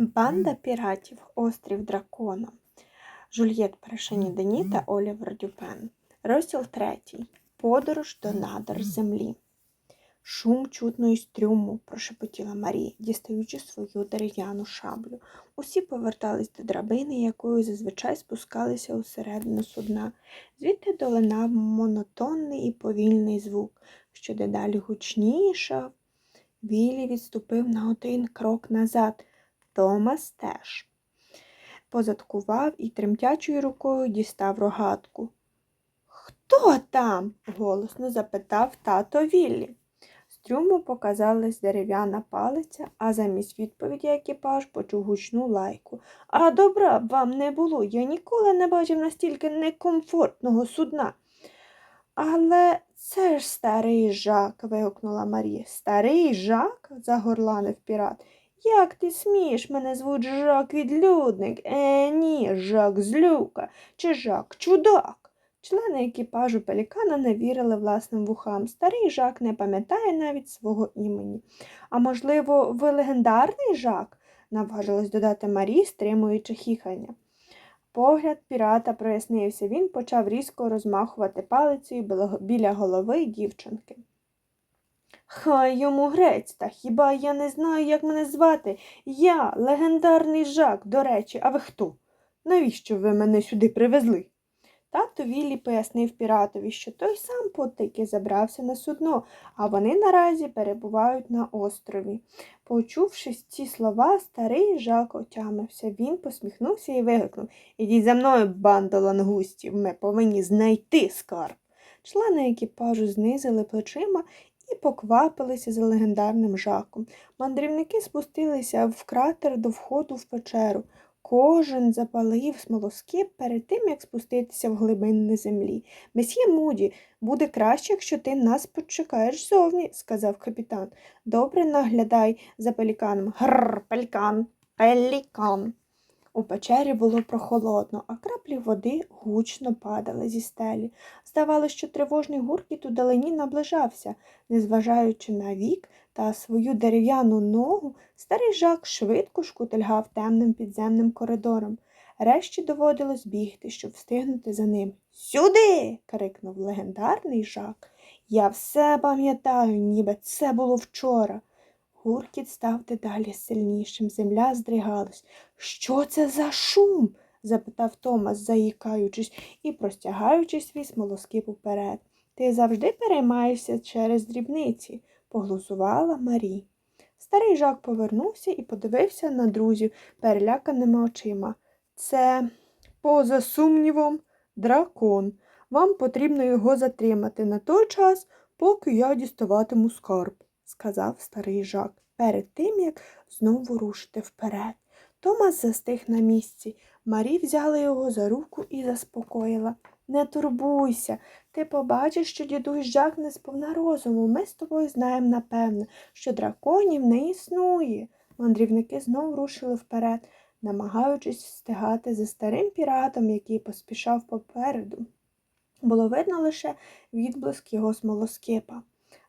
Банда піратів Острів Дракона. Жульєт Першині Дені та Олівер Дюпен. Розділ третій. Подорож до надр землі. Шум чутно із трюму, прошепотіла Марія, дістаючи свою дерев'яну шаблю. Усі повертались до драбини, якою зазвичай спускалися усередину судна. Звідти долинав монотонний і повільний звук, що дедалі гучнішав. Віллі відступив на один крок назад. Томас теж. Позадкував і тремтячою рукою дістав рогатку. Хто там? голосно запитав тато Віллі. З трюму показалась дерев'яна палиця, а замість відповіді екіпаж почув гучну лайку. А добра б вам не було. Я ніколи не бачив настільки некомфортного судна. Але це ж старий жак. вигукнула Марія. Старий жак? загорланив пірат. Як ти смієш? Мене звуть Жак відлюдник. Е, ні, Жак злюка чи Жак чудак. Члени екіпажу пелікана не вірили власним вухам. Старий жак не пам'ятає навіть свого імені. А можливо, ви легендарний жак? наважилась додати Марі, стримуючи хіхання. Погляд пірата прояснився. Він почав різко розмахувати палицею біля голови дівчинки. Хай йому грець, та хіба я не знаю, як мене звати? Я легендарний жак, до речі, а ви хто? Навіщо ви мене сюди привезли? Тато Віллі пояснив піратові, що той сам потики забрався на судно, а вони наразі перебувають на острові. Почувши ці слова, старий жак отямився. Він посміхнувся і вигукнув Ідіть за мною, бандо лангустів, ми повинні знайти скарб. Члени екіпажу знизили плечима поквапилися за легендарним жаком. Мандрівники спустилися в кратер до входу в печеру. Кожен запалив смолоскип перед тим, як спуститися в глибини землі. Месьє Муді, буде краще, якщо ти нас почекаєш зовні, сказав капітан. Добре наглядай за пеліканом. Гррр, пелікан, пелікан. У печері було прохолодно, а краплі води гучно падали зі стелі. Здавалося, що тривожний гуркіт у далині наближався, незважаючи на вік та свою дерев'яну ногу, старий жак швидко шкутильгав темним підземним коридором. Решті доводилось бігти, щоб встигнути за ним. Сюди. крикнув легендарний жак. Я все пам'ятаю, ніби це було вчора. Гуркіт став дедалі сильнішим, земля здригалась. Що це за шум? запитав Томас, заїкаючись і простягаючи свій смолоскип уперед. Ти завжди переймаєшся через дрібниці, поглузувала Марі. Старий жак повернувся і подивився на друзів переляканими очима. Це, поза сумнівом, дракон. Вам потрібно його затримати на той час, поки я діставатиму скарб сказав старий жак, перед тим, як знову рушити вперед. Томас застиг на місці. Марі взяла його за руку і заспокоїла. Не турбуйся, ти побачиш, що дідусь Жак не сповна розуму. Ми з тобою знаємо напевне, що драконів не існує. Мандрівники знову рушили вперед, намагаючись встигати за старим піратом, який поспішав попереду. Було видно лише відблиск його смолоскипа.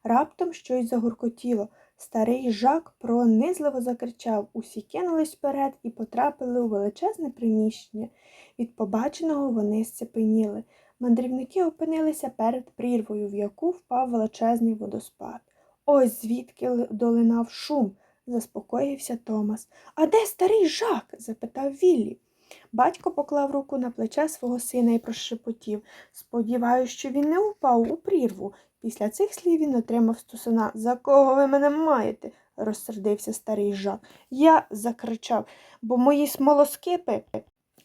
Раптом щось загуркотіло. Старий жак пронизливо закричав. Усі кинулись вперед і потрапили у величезне приміщення. Від побаченого вони сцепеніли. Мандрівники опинилися перед прірвою, в яку впав величезний водоспад. Ось звідки долинав шум, заспокоївся Томас. А де старий жак? запитав Віллі. Батько поклав руку на плече свого сина і прошепотів. Сподіваюся, що він не упав у прірву. Після цих слів він отримав стусана. За кого ви мене маєте? розсердився старий жак. Я закричав, бо мої смолоскипи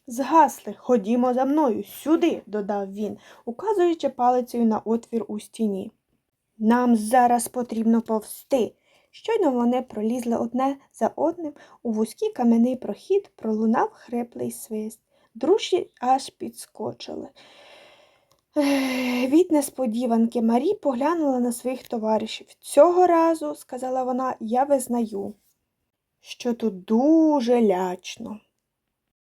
згасли. Ходімо за мною, сюди, додав він, указуючи палицею на отвір у стіні. Нам зараз потрібно повсти. Щойно вони пролізли одне за одним у вузький кам'яний прохід пролунав хриплий свист. Дружі аж підскочили. Від несподіванки Марі поглянула на своїх товаришів. Цього разу, сказала вона, я визнаю, що тут дуже лячно.